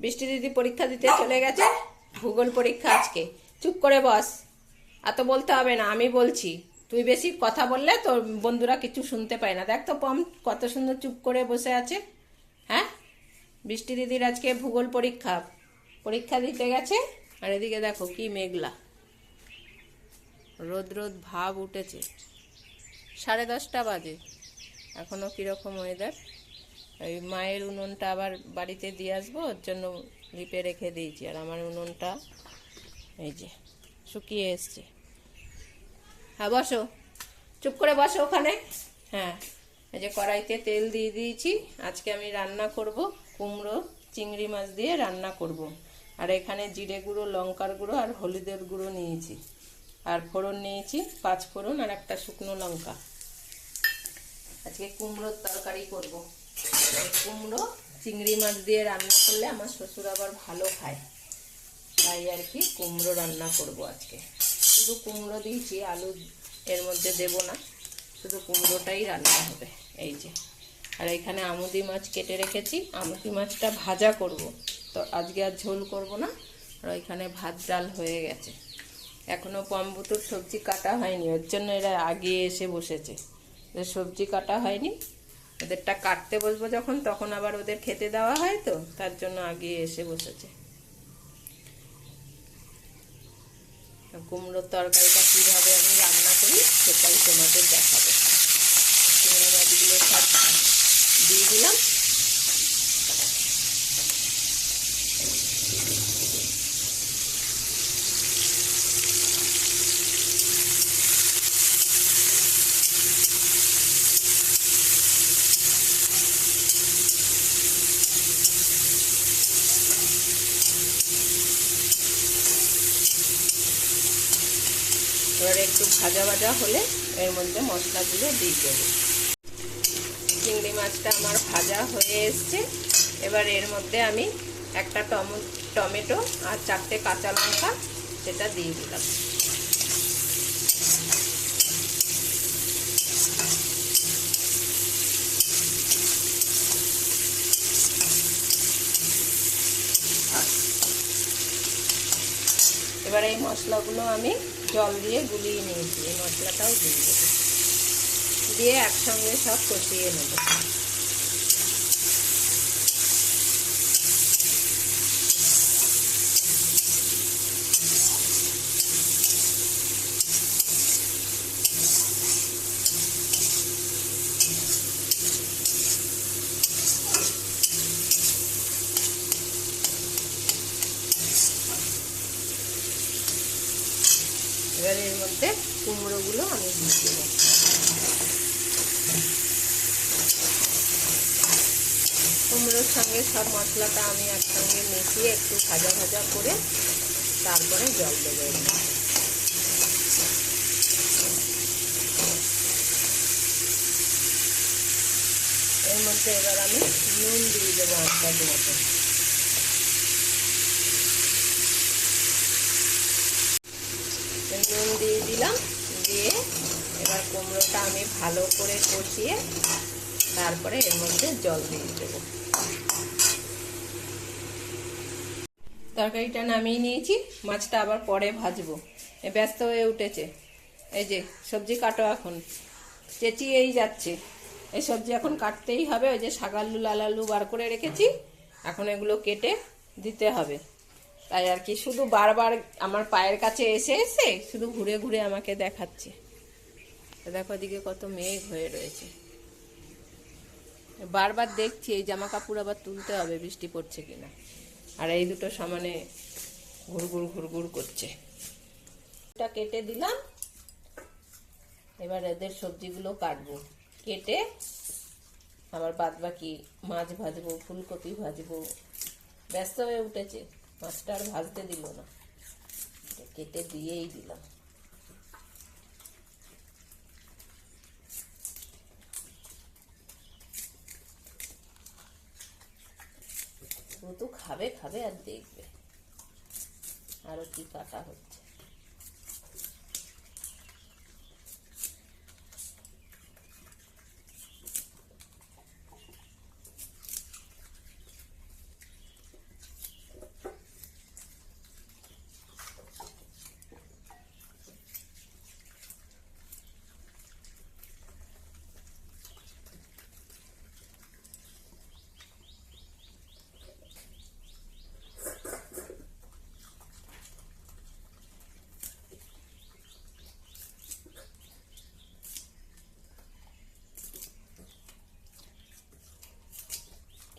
বৃষ্টি দিদি পরীক্ষা দিতে চলে গেছে। ভূগোল পরীক্ষা আজকে। চুপ করে বস। এত বলতে হবে না, আমি বলছি। তুই বেশি কথা বললে তোর বন্ধুরা কিছু শুনতে পায় না। দেখ তো পম, কত সুন্দর চুপ করে বসে আছে। হ্যাঁ? বৃষ্টি দিদির আজকে ভূগোল পরীক্ষা। পরীক্ষা দিতে গেছে, আর এদিকে দেখো কি মেঘলা। রোদ রোদ ভাব উঠেছে। সাড়ে দশটা বাজে। এখনও কীরকম ওয়েদার ওই মায়ের উনুনটা আবার বাড়িতে দিয়ে আসব, ওর জন্য লিপে রেখে দিয়েছি। আর আমার উনুনটা এই যে শুকিয়ে এসছে। হ্যাঁ বসো। চুপ করে বসো ওখানে। হ্যাঁ এই যে কড়াইতে তেল দিয়ে দিয়েছি। আজকে আমি রান্না করব কুমড়ো, চিংড়ি মাছ দিয়ে রান্না করব। আর এখানে জিরে গুঁড়ো, লঙ্কার গুঁড়ো আর হলুদের গুঁড়ো নিয়েছি। আর ফোড়ন নিয়েছি, পাঁচ ফোড়ন আর একটা শুকনো লঙ্কা। আজকে কুমড়োর তরকারি করব। কুমড়ো চিংড়ি মাছ দিয়ে রান্না করলে আমার শ্বশুর আবার ভালো খায়। তাই আর কি কুমড়ো রান্না করব আজকে। শুধু কুমড়ো দিয়েছি, আলু এর মধ্যে দেব না, শুধু কুমড়োটাই রান্না হবে। এই যে, আর এখানে আমুদি মাছ কেটে রেখেছি, আমুদি মাছটা ভাজা করব। তো আজকে আর ঝোল করব না, আর ওইখানে ভাত, ডাল হয়ে গেছে। এখনও পম্বুতুর সবজি কাটা হয়নি, ওর জন্য এরা আগে এসে বসেছে। সবজি কাটা হয়নি ওদেরটা কাটতে বসবো যখন, তখন আবার ওদের খেতে দেওয়া হয় তো, তার জন্য আগে এসে বসেছে। কুমড়োর তরকারিটা কীভাবে আমি রান্না করি, সেটাই তোমাদের দেখাবো। মাছগুলো দিয়ে দিলাম। এবার একটু ভাজা ভাজা হলে এর মধ্যে মশলাগুলো দিয়ে দেবো। চিংড়ি মাছটা আমার ভাজা হয়ে এসছে। এবার এর মধ্যে আমি একটা টম, টমেটো আর চারটে কাঁচা লঙ্কা সেটা দিয়ে দিলাম। এবার এই মশলাগুলো আমি জল দিয়ে গুলিয়ে নিয়েছি এই মশলাটাও দিয়ে দেবো দিয়ে একসঙ্গে সব কষিয়ে নেব এবার এর মধ্যে কুমড়োগুলো আমি দিয়ে দেবো কুমড়োর সঙ্গে সব মশলাটা আমি একসঙ্গে মিশিয়ে একটু ভাজা ভাজা করে তারপরে জল দেবো। এর মধ্যে এবার আমি নুন দিয়ে দেবো আন্দাজ মতো নুন দিয়ে দিলাম। দিয়ে এবার কুমড়োটা আমি ভালো করে কষিয়ে তারপরে এর মধ্যে জল দিয়ে দেব। তরকারিটা নামিয়ে নিয়েছি, মাছটা আবার পরে ভাজবো। ব্যস্ত হয়ে উঠেছে। এই যে সবজি কাটো এখন, চেঁচিয়েই যাচ্ছে। এই সবজি এখন কাটতেই হবে, ওই যে শাকালু লালালু বার করে রেখেছি, এখন এগুলো কেটে দিতে হবে। তাই আর কি, শুধু বারবার আমার পায়ের কাছে এসে এসে শুধু ঘুরে ঘুরে আমাকে দেখাচ্ছে। দেখো দিকে কত মেঘ হয়ে রয়েছে। বারবার দেখছি এই জামা কাপড় আবার তুলতে হবে, বৃষ্টি পড়ছে কিনা। আর এই দুটো সমানে ঘুরঘুর ঘুরঘুর করছে। এটা কেটে দিলাম। এবার এদের সবজিগুলো কাটবো। কেটে আবার বাদ বাকি মাছ ভাজবো, ফুলকপি ভাজবো। ব্যস্ত হয়ে উঠেছে। মাছটা আর ভাজতে দিল না। কেটে দিয়েই দিলাম ও তো খাবে খাবে আর দেখবে। আরও কি কাটা হচ্ছে।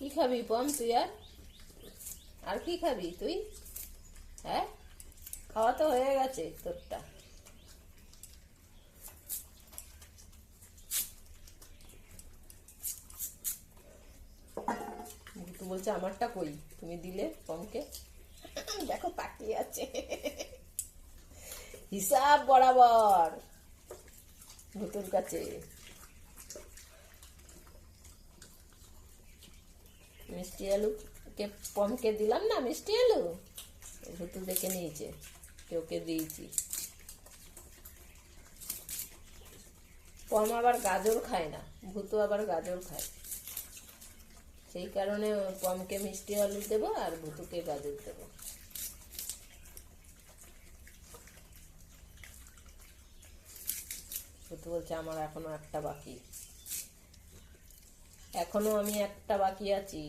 খাবি পম তুই আর? আর কি খাবি তুই? হ্যাঁ? খাওয়া তো হয়ে গেছে তোরটা। তো বলছে আমারটা কই? তুমি দিলে পমকে? দেখো তাকিয়ে আছে। হিসাব বরাবর। ভুতুর কাছে। মিষ্টি আলু কে পমকে দিলাম না, মিষ্টি আলু? ভুতু দেখে নিয়েছে ওকে দিয়েছি। পম আবার গাজর খায় না, ভুতু আবার গাজর খায়। সেই কারণে পমকে মিষ্টি আলু দেবো আর ভুতুকে গাজর দেবো। ভুতু বলছে, আমার এখনও একটা বাকি। এখনও আমি একটা বাকি আছি।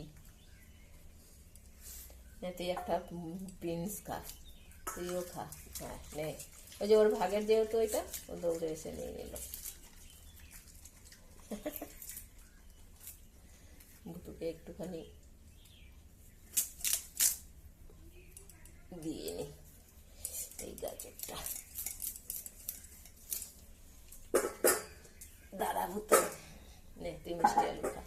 নে তুই একটা বিনস খা, তুইও খা হ্যাঁ নে। ওই যে ওর ভাগের যেহেতু ওইটা, ও দৌড়ে এসে নিয়ে নিল। ভুতুকে একটুখানি দিয়ে নি, এই গাজরটা দাঁড়া ভুতু, নে, তুই মিষ্টি আলু খা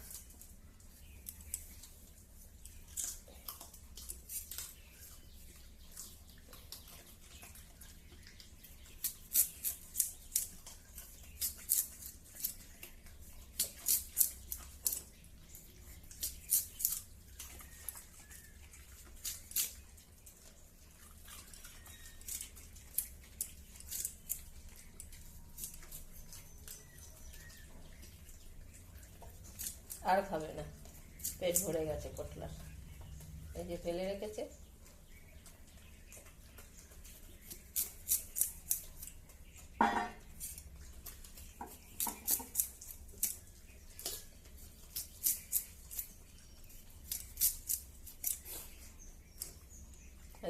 আর খাবে না। পেট ভরে গেছে পটলার। এই যে ফেলে রেখেছে।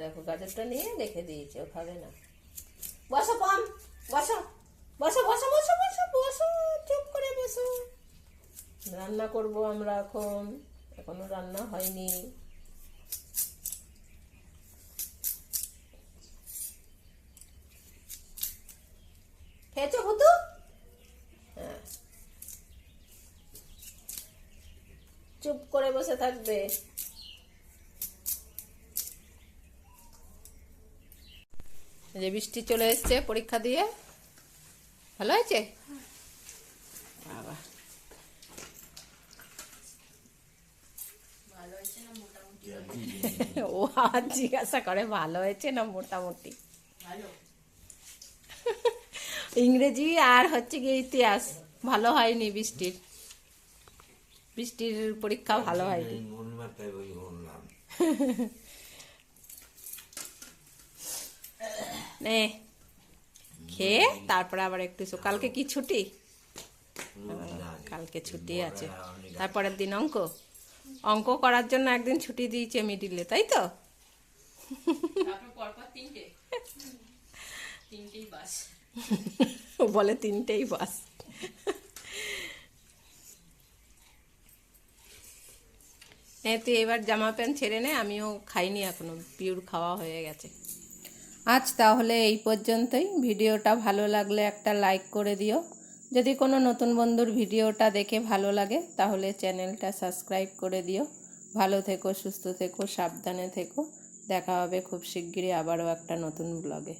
দেখো, গাজরটা নিয়ে রেখে দিয়েছে, ও খাবে না। বসো, পাম। বসো বসো বসো বসো বসো বসো, চুপ করে বসো। রান্না করব আমরা এখন। এখনও রান্না হয়নি। খেয়েছো হ্যাঁ। চুপ করে বসে থাকবে। যে বৃষ্টি চলে এসছে পরীক্ষা দিয়ে। ভালো হয়েছে? ও আবার জিজ্ঞাসা করে ভালো হয়েছে না মোটামুটি? ইংরেজি আর হচ্ছে গিয়ে ইতিহাস ভালো হয়নি বৃষ্টির। বৃষ্টির পরীক্ষা ভালো হয়নি। ওই বললাম। নে খেয়ে তারপরে আবার একটু কালকে কি ছুটি? কালকে ছুটি আছে। তারপরের দিন অঙ্ক? অঙ্ক করার জন্য একদিন ছুটি দিয়েছে মিডিলে তাই তো? ও বলে তিনটেই বাস। হ্যাঁ তুই এবার জামা প্যান্ট ছেড়ে নে আমিও খাইনি এখনও পিউর খাওয়া হয়ে গেছে। আজ তাহলে এই পর্যন্তই। ভিডিওটা ভালো লাগলে একটা লাইক করে দিও। যদি কোনো নতুন বন্ধুর ভিডিওটা দেখে ভালো লাগে, তাহলে চ্যানেলটা সাবস্ক্রাইব করে দিও। ভালো থেকো, সুস্থ থেকো, সাবধানে থেকো। দেখা হবে খুব শিগগিরই আবারও একটা নতুন ব্লগে।